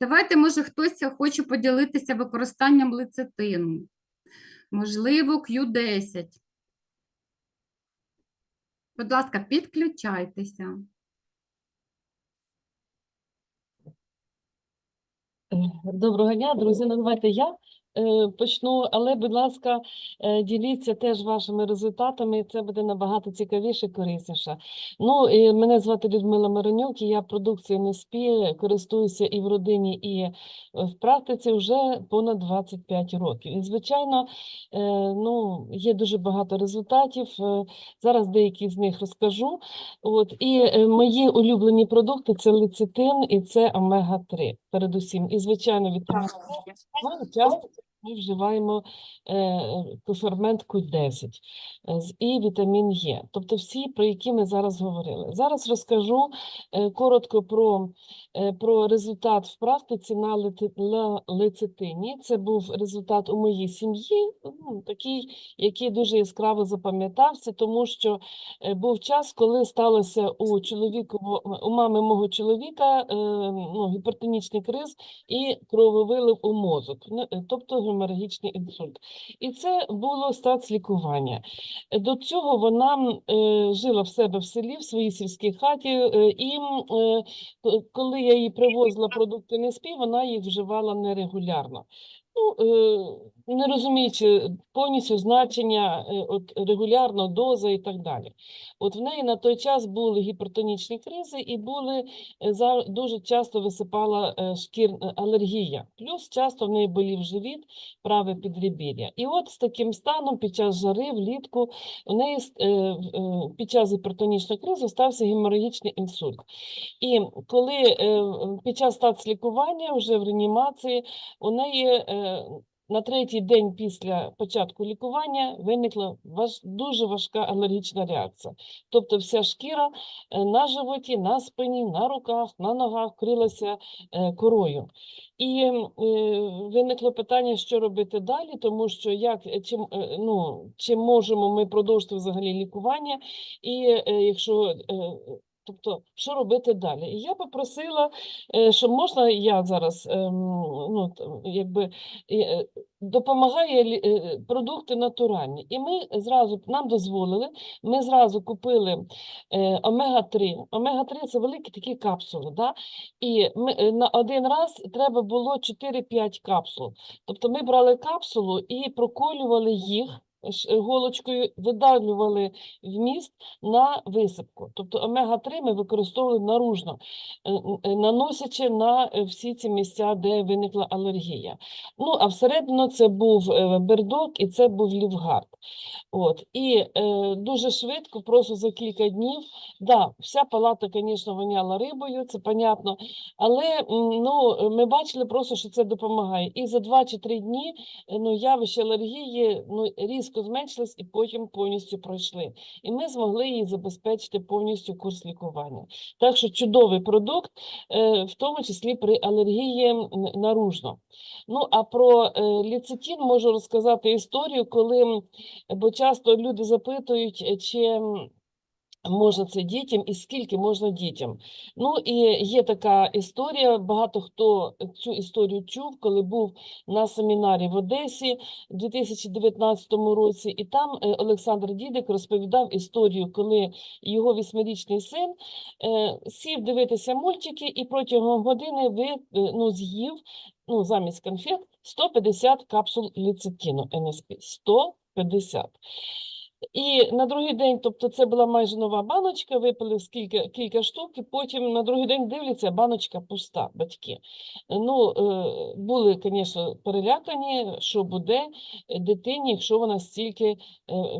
Давайте, може, хтось хоче поділитися використанням лецитину. Можливо, Q10. Будь ласка, підключайтеся. Доброго дня, друзі. Назвати я почну, але, будь ласка, е, діліться теж вашими результатами, це буде набагато цікавіше, корисніше. Ну, і мене звати Людмила Маронюк, і я продукцією НСП користуюся і в родині, і е, в практиці вже понад 25 років. І, звичайно, е, ну, є дуже багато результатів. е, Зараз деякі з них розкажу. От, і е, мої улюблені продукти це лецитин і це омега-3, передусім. І, звичайно, С. Ну, часто ми вживаємо е, кофермент Q10 е, з- і вітамін Е. Тобто всі, про які ми зараз говорили. Зараз розкажу е, коротко про, е, про результат в практиці на лецитині. Це був результат у моїй сім'ї, ну, такий, який дуже яскраво запам'ятався, тому що е, був час, коли сталося у чоловіково, у мами мого чоловіка е, ну, гіпертонічний криз і крововилив у мозок, ну, е, тобто геморрагічний інсульт. І це було стацлікування. лікування. До цього вона е, жила в себе в селі, в своїй сільській хаті, е, і е, коли я їй привозила продукти НСП, вона їх вживала нерегулярно. Ну, не розуміючи повністю значення, е, от регулярно доза і так далі. От в неї на той час були гіпертонічні кризи і були е, дуже часто висипала е, шкір е, алергія. Плюс часто в неї болів живіт, праве підребір'я. І от з таким станом під час жари влітку неї в- е, під час гіпертонічної кризи стався геморрагічний інсульт. І коли під час стацлікування вже в реанімації у неї на третій день після початку лікування виникла важ, дуже важка алергічна реакція. Тобто вся шкіра е, на животі, на спині, на руках, на ногах вкрилася е, корою. І е, виникло питання, що робити далі, тому що як чим, ну, чим можемо ми продовжити взагалі лікування, і якщо Тобто, що робити далі? І я попросила, е, що можна я зараз ем, ну, якби, е, допомагає е, продукти натуральні. І ми зразу нам дозволили, ми зразу купили е, омега-3. Омега-3 це великі такі капсули. Да? І ми, на один раз треба було 4-5 капсул. Тобто ми брали капсулу і проколювали їх. Голочкою видавлювали вміст на висипку. Тобто омега-3 ми використовували наружно, е, е, наносячи на е, всі ці місця, де виникла алергія. Ну, а всередину це був бердок і це був лівгард. От. І е, дуже швидко, просто за кілька днів, да, вся палата, звісно, воняла рибою, це понятно, але ну, ми бачили просто, що це допомагає. І за 2 чи 3 дні ну, явище алергії ну, різко зменшилось і потім повністю пройшли. І ми змогли їй забезпечити повністю курс лікування. Так що чудовий продукт, е, в тому числі при алергії наружно. Ну, а про ліцетін можу розказати історію, коли, бо часто люди запитують, е, чи можна це дітям і скільки можна дітям. Ну і є така історія, багато хто цю історію чув, коли був на семінарі в Одесі у 2019 році, і там е, Олександр Дідик розповідав історію, коли його восьмирічний син е, сів дивитися мультики і протягом години ви, е, ну, з'їв ну, замість конфет 150 капсул лецитину НСП. 150. І на другий день, тобто це була майже нова баночка, випили скільки, кілька штук, і потім на другий день дивляться, баночка пуста, батьки. Ну, е, були, звісно, перелякані, що буде е, дитині, якщо вона стільки е,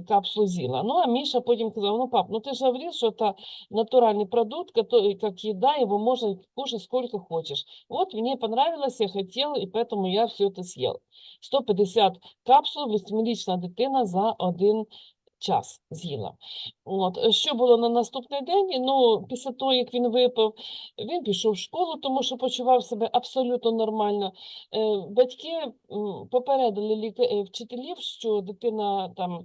капсул з'їла. Ну, а Міша потім казав, ну, пап, ну ти ж говорив, що це натуральний продукт, который, как еда, его можно кушать сколько хочешь. Вот мне понравилось, я хотел, и поэтому я все это съел. 150 капсул, восьмирічна дитина за один час з'їла. От, е, що було на наступний день? Ну, після того, як він випив, він пішов в школу, тому що почував себе абсолютно нормально. Е, Батьки попередили е, вчителів, що дитина там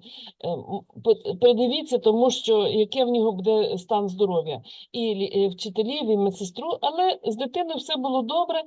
придивіться, тому що яке в нього буде стан здоров'я. І вчителів, і медсестру, але з дитиною все було добре.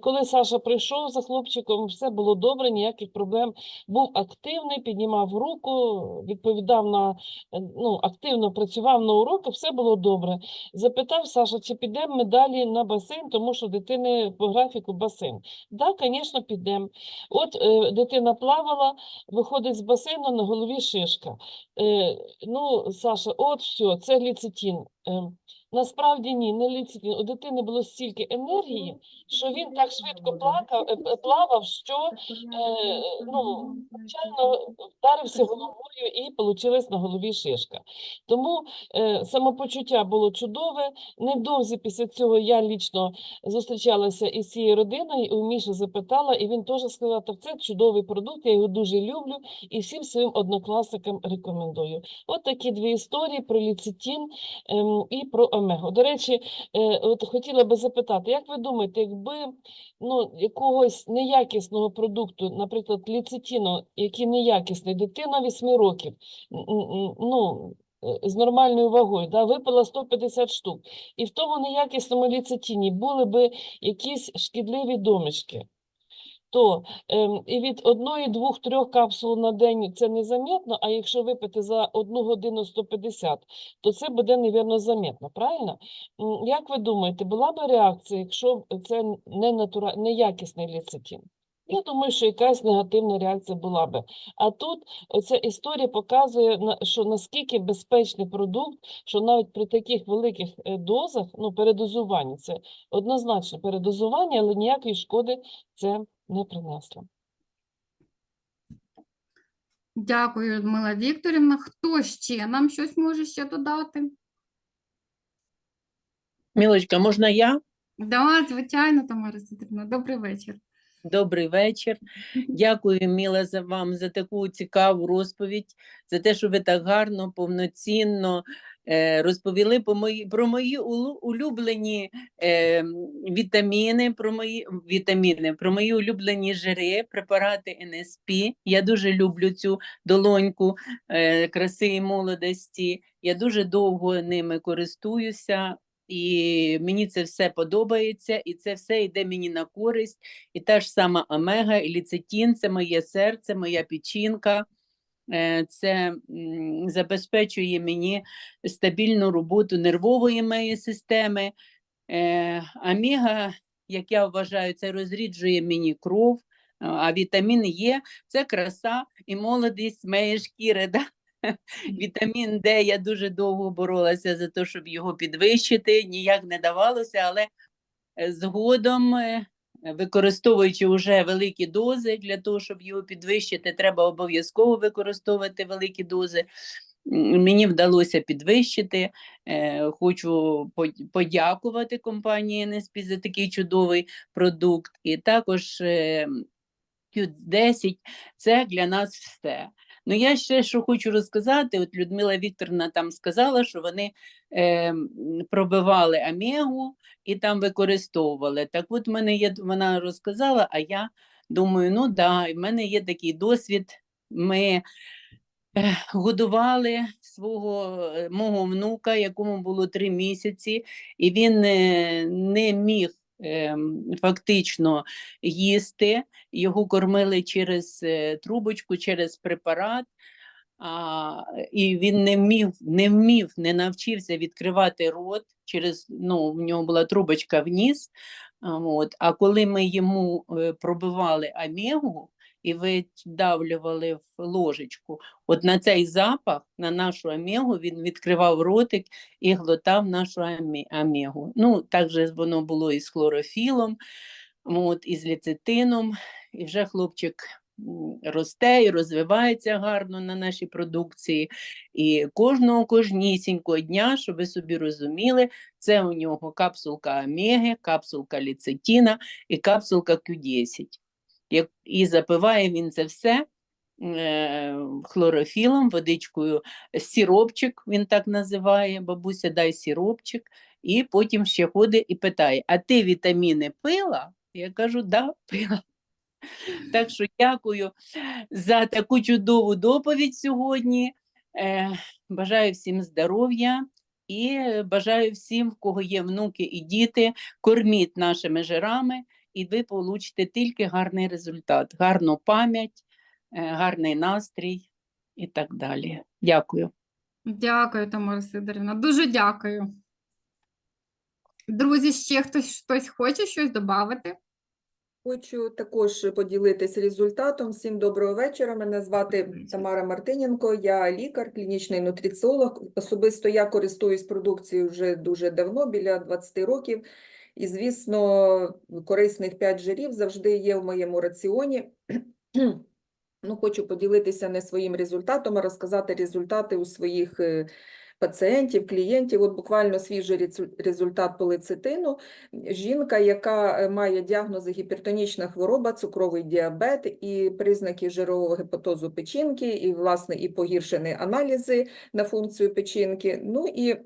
Коли Саша прийшов за хлопчиком, все було добре, ніяких проблем. Був активний, піднімав руку, відповідав на е, ну, активно працював на уроки, все було добре. Запитав Саша, чи підемо ми далі на басейн, тому що дитини по графіку басейн. Так, звісно, підемо. От е, дитина плавала, виходить з басейну, на голові шишка. Е, ну, Саша, от все, це ліцетин. Е, насправді ні, не ліцетин. У дитини було стільки енергії, що він так швидко плакав, е, плавав, що е, ну, звичайно вдарився головою і вийшла на голові шишка. Тому е, самопочуття було чудове. Невдовзі після цього я лічно зустрічалася із цією родиною, і у Міші запитала, і він теж сказав, що це чудовий продукт, я його дуже люблю і всім своїм однокласникам рекомендую. От такі дві історії про ліцетин ем, і про омегу. До речі, е, от хотіла би запитати, як ви думаєте, якби ну, якогось неякісного продукту, наприклад, ліцетіну, який неякісний, дитина 8 років, ну, е, з нормальною вагою, да, випила 150 штук, і в тому неякісному ліцетіні були би якісь шкідливі домішки, то ем, і від одної, двох, трьох капсул на день це незамітно, а якщо випити за одну годину 150, то це буде, невірно, замітно, правильно? Як ви думаєте, була б реакція, якщо це не натура... неякісний ліцетин? Я думаю, що якась негативна реакція була би. А тут оця історія показує, що наскільки безпечний продукт, що навіть при таких великих е, дозах, ну, передозування, це однозначно передозування, але ніякої шкоди це не принесло. Дякую, Людмила Вікторівна. Хто ще нам щось може ще додати? Мілочка, можна я? Да, звичайно, Тамара Сидорівна. Добрий вечір. Добрий вечір. Дякую, Міла, за вам за таку цікаву розповідь, за те, що ви так гарно, повноцінно розповіли по мої, про мої улюблені е, вітаміни, про мої вітаміни, про мої улюблені жири, препарати НСП. Я дуже люблю цю долоньку е, краси і молодості. Я дуже довго ними користуюся. І мені це все подобається, і це все йде мені на користь. І та ж сама омега, і ліцетин це моє серце, моя печінка. Е, Це забезпечує мені стабільну роботу нервової моєї системи. Е, Омега, як я вважаю, це розріджує мені кров, а- вітамін Е це краса і молодість моєї шкіри. Да? Вітамін Д я дуже довго боролася за те, щоб його підвищити, ніяк не давалося, але е, згодом, використовуючи вже великі дози для того, щоб його підвищити, треба обов'язково використовувати великі дози. Мені вдалося підвищити. Е, Хочу подякувати компанії NSP за такий чудовий продукт. І також е, Q10 це для нас все. Ну, я ще що хочу розказати. От Людмила Вікторовна там сказала, що вони е, пробивали омегу і там використовували. Так от мене є, вона розказала, а я думаю, ну да, в мене є такий досвід. Ми е, годували свого е, мого внука, якому було три місяці, і він е, не міг фактично їсти. Його кормили через трубочку, через препарат. А, і він не вмів, не вмів, не навчився відкривати рот через, ну, в нього була трубочка вниз. А, От. А коли ми йому е, пробивали омегу і видавлювали в ложечку, от на цей запах, на нашу омегу, він відкривав ротик і глотав нашу омі- Ну, так же воно було і з хлорофілом, от, і з лецитином, і вже хлопчик росте і розвивається гарно на нашій продукції. І кожного кожнісінького дня, щоб ви собі розуміли, це у нього капсулка омеги, капсулка ліцетіна і капсулка Q10. І запиває він це все е, хлорофілом, водичкою сіропчик, він так називає, бабуся, дай сіропчик, і потім ще ходить і питає: а ти вітаміни пила? Я кажу, да, пила. Так що дякую за таку чудову доповідь сьогодні. Е, Бажаю всім здоров'я і бажаю всім, в кого є внуки і діти, корміть нашими жирами, і ви получите тільки гарний результат, гарну пам'ять, е, гарний настрій і так далі. Дякую. Дякую, Тамара Сидорівна. Дуже дякую. Друзі, ще хтось хтось хоче щось додати? Хочу також поділитися результатом. Всім доброго вечора. Мене звати Тамара Мартиненко, я лікар, клінічний нутриціолог. Особисто я користуюсь продукцією вже дуже давно, біля 20 років. І, звісно, корисних 5 жирів завжди є в моєму раціоні. Ну, хочу поділитися не своїм результатом, а розказати результати у своїх е, пацієнтів, клієнтів. От буквально свіжий результат полецетину. Жінка, яка е, має діагнози гіпертонічна хвороба, цукровий діабет і признаки жирового гепатозу печінки, і, власне, і погіршені аналізи на функцію печінки. Ну і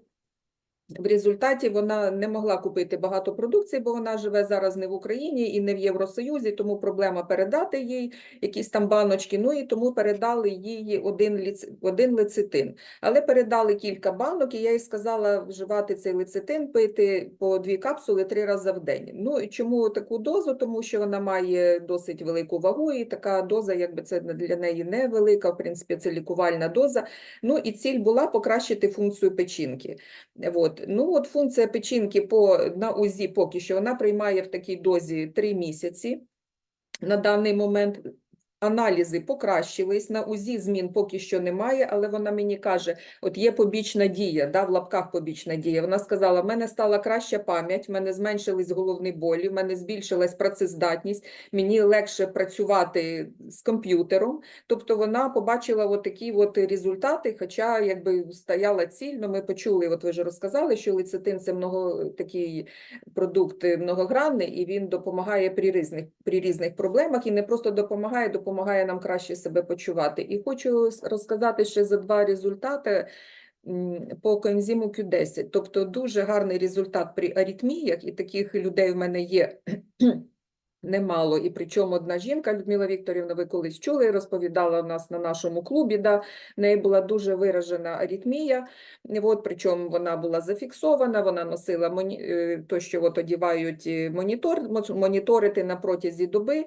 в результаті вона не могла купити багато продукції, бо вона живе зараз не в Україні і не в Євросоюзі, тому проблема передати їй якісь там баночки. Ну і тому передали їй один, ліц... один лецитин. Але передали кілька банок, і я їй сказала вживати цей лецитин, пити по дві капсули три рази в день. Ну і чому таку дозу? Тому що вона має досить велику вагу, і така доза, якби це для неї невелика, в принципі, це лікувальна доза. Ну і ціль була покращити функцію печінки. От. Ну, от функція печінки по, на УЗІ поки що вона приймає в такій дозі 3 місяці на даний момент. Аналізи покращились, на УЗІ змін поки що немає, але вона мені каже, от є побічна дія, да, в лапках побічна дія. Вона сказала, в мене стала краща пам'ять, в мене зменшились головні болі, в мене збільшилась працездатність, мені легше працювати з комп'ютером. Тобто вона побачила от такі от результати, хоча якби стояла ціль, ну, ми почули, от ви вже розказали, що лецитин – це много, такий продукт многогранний, і він допомагає при різних, при різних проблемах, і не просто допомагає, допомагає нам краще себе почувати. І хочу розказати ще за два результати по коензиму Q10. Тобто дуже гарний результат при аритміях, і таких людей в мене є немало. І причому одна жінка, Людмила Вікторівна, ви колись чули, розповідала в нас на нашому клубі, да, в неї була дуже виражена аритмія, От, причому вона була зафіксована, вона носила моні... е, то, що от одівають е, монітор, моніторити на протязі доби.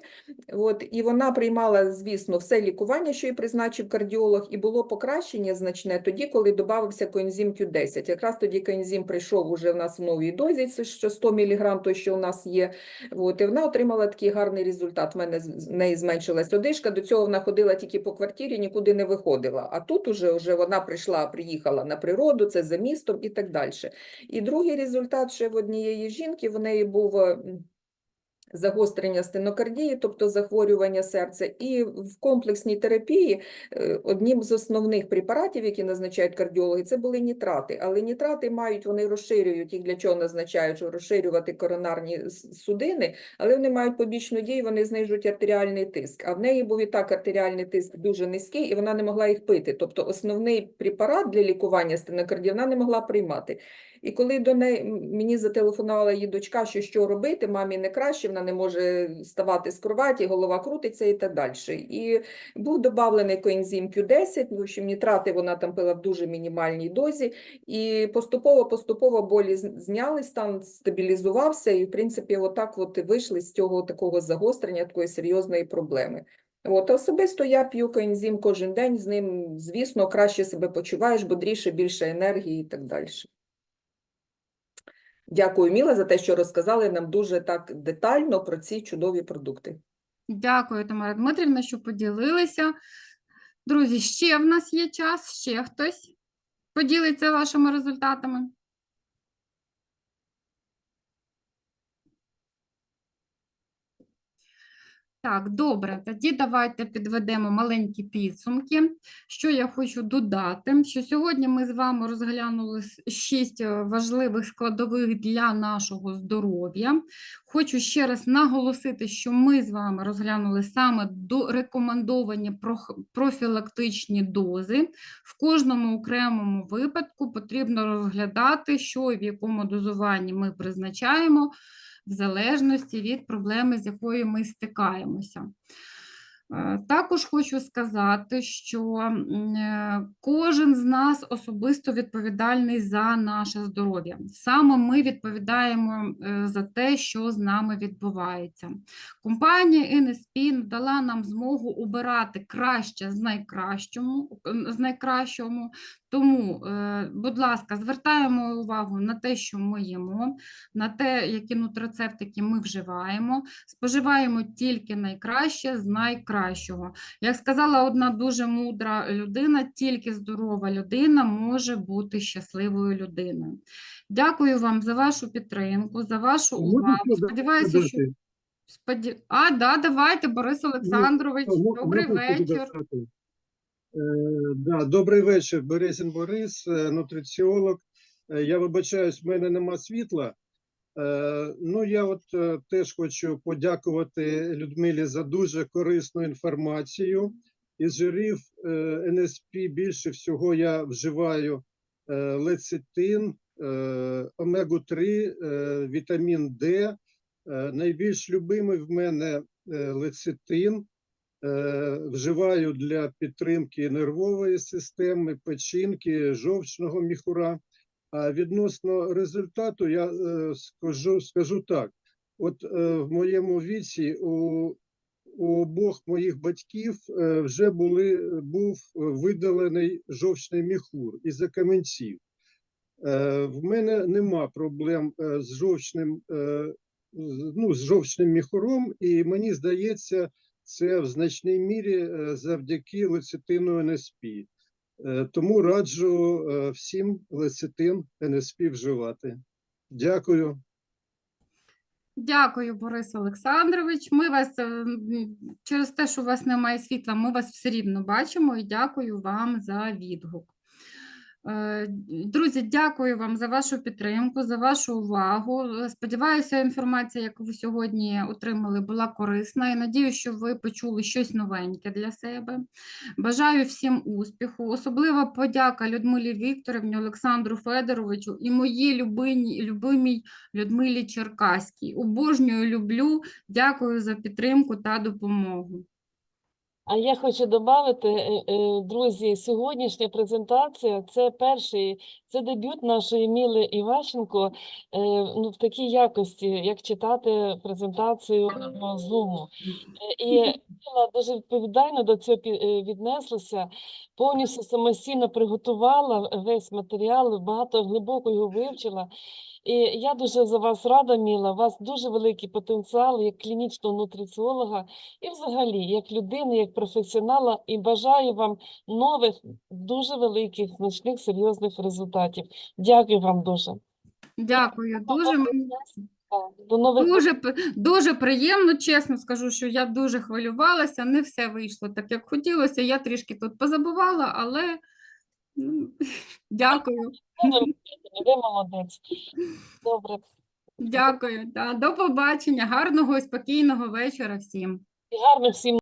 От, і вона приймала, звісно, все лікування, що їй призначив кардіолог, і було покращення значне тоді, коли додавався коензим Q10. Якраз тоді коензим прийшов уже в нас в новій дозі, це що 100 мг, той, що у нас є. От, і вона отримала такий гарний результат. В мене з- неї зменшилась одишка. До цього вона ходила тільки по квартирі, нікуди не виходила. А тут уже, вже вона прийшла, приїхала на природу, це за містом і так далі. І другий результат ще в однієї жінки, в неї був е, загострення стенокардії, тобто захворювання серця. І в комплексній терапії е, одним з основних препаратів, які назначають кардіологи, це були нітрати. Але нітрати мають, вони розширюють їх для чого назначають, щоб розширювати коронарні судини, але вони мають побічну дію, вони знижують артеріальний тиск. А в неї був і так артеріальний тиск дуже низький, і вона не могла їх пити. Тобто основний препарат для лікування стенокардії вона не могла приймати. І коли до неї мені зателефонувала її дочка, що що робити, мамі не краще, вона не може вставати з кроваті, голова крутиться і так далі. І був додавлений коензим Q10, в общем, нітрати вона там пила в дуже мінімальній дозі, і поступово-поступово болі знялись, стан стабілізувався, і, в принципі, отак от вийшли з цього такого загострення, такої серйозної проблеми. От, особисто я п'ю коензим кожен день, з ним, звісно, краще себе почуваєш, бодріше, більше енергії і так далі. Дякую, Міла, за те, що розказали нам дуже так детально про ці чудові продукти. Дякую, Тамара Дмитрівна, що поділилися. Друзі, ще в нас є час, ще хтось поділиться вашими результатами. Так, добре, тоді давайте підведемо маленькі підсумки. Що я хочу додати, що сьогодні ми з вами розглянули шість е, важливих складових для нашого здоров'я. Хочу ще раз наголосити, що ми з вами розглянули саме до рекомендовані профілактичні дози. В кожному окремому випадку потрібно розглядати, що і в якому дозуванні ми призначаємо в залежності від проблеми, з якою ми стикаємося. Е, Також хочу сказати, що е, кожен з нас особисто відповідальний за наше здоров'я. Саме ми відповідаємо е, за те, що з нами відбувається. Компанія NSP надала нам змогу обирати краще з найкращому, з найкращому. Тому, будь ласка, звертаємо увагу на те, що ми їмо, на те, які нутрицептики ми вживаємо, споживаємо тільки найкраще з найкращого. Як сказала одна дуже мудра людина, тільки здорова людина може бути щасливою людиною. Дякую вам за вашу підтримку, за вашу увагу. Сподіваюся, що споді... А, да, давайте, Борис Олександрович, Мо- добрий вечір. Е, да, добрий вечір, Березін Борис, е, нутриціолог. Е, Я вибачаюсь, в мене нема світла. Е, Ну, я от е, теж хочу подякувати Людмилі за дуже корисну інформацію. Із жирів е, НСП більше всього я вживаю лецитин, омегу-3, е, вітамін Д. Найбільш любимий в мене лецитин. Вживаю для підтримки нервової системи, печінки, жовчного міхура. А відносно результату я е, скажу, скажу так: от е, в моєму віці у, у обох моїх батьків е, вже були, був видалений жовчний міхур із-за каменців. Е, В мене нема проблем з жовчним, ну, з жовчним міхуром, і мені здається, це в значній мірі завдяки лецитину НСП. Е, Тому раджу е, всім лецитин НСП вживати. Дякую. Дякую, Борис Олександрович. Ми вас е, через те, що у вас немає світла, ми вас все рівно бачимо і дякую вам за відгук. Е, Друзі, дякую вам за вашу підтримку, за вашу увагу. Е, Сподіваюся, інформація, яку ви сьогодні отримали, була корисна. І надію, що ви почули щось новеньке для себе. Бажаю всім успіху. Особлива подяка Людмилі Вікторівні, Олександру Федоровичу і моїй любині, любимій Людмилі Черкаській. Обожнюю, люблю. Дякую за підтримку та допомогу. А я хочу додати, друзі, сьогоднішня презентація це перший, це дебют нашої Міли Іващенко е, ну, в такій якості, як читати презентацію по Zoom. Е, І Міла дуже відповідально до цього е, віднеслася, повністю самостійно приготувала весь матеріал, багато глибоко його вивчила. І я дуже за вас рада, Міла. У вас дуже великий потенціал як клінічного нутриціолога і взагалі як людини, як професіонала, і бажаю вам нових, дуже великих, значних, серйозних результатів. Дякую вам дуже. Дякую. Дуже мені До нових дуже, дуже приємно, чесно скажу, що я дуже хвилювалася. Не все вийшло так, як хотілося. Я трішки тут позабувала, але дякую. Ви молодець. Добре. Дякую. Та, до побачення. Гарного і спокійного вечора всім. І гарних всім